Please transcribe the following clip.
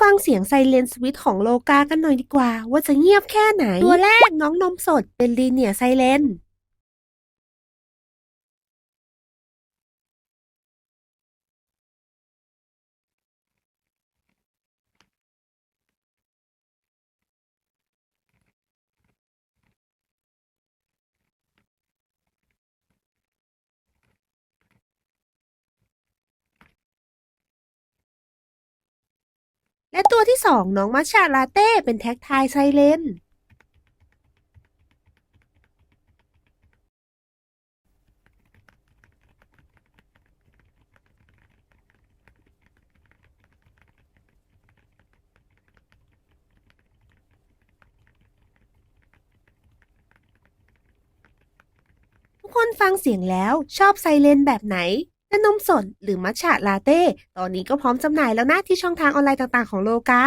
ฟังเสียงไซเลนสวิตของโลกากันหน่อยดีกว่า ว่าจะเงียบแค่ไหน ตัวแรกน้องนมสดเป็นลีเนียไซเลน และตัวที่สองน้องมัชชาลาเต้เป็นแท็กทายไซเลนทุกคนฟังเสียงแล้วชอบไซเลนแบบไหน และนมสดหรือมัชฉะลาเต้ ตอนนี้ก็พร้อมจำหน่ายแล้วนะที่ช่องทางออนไลน์ต่างๆของโลกา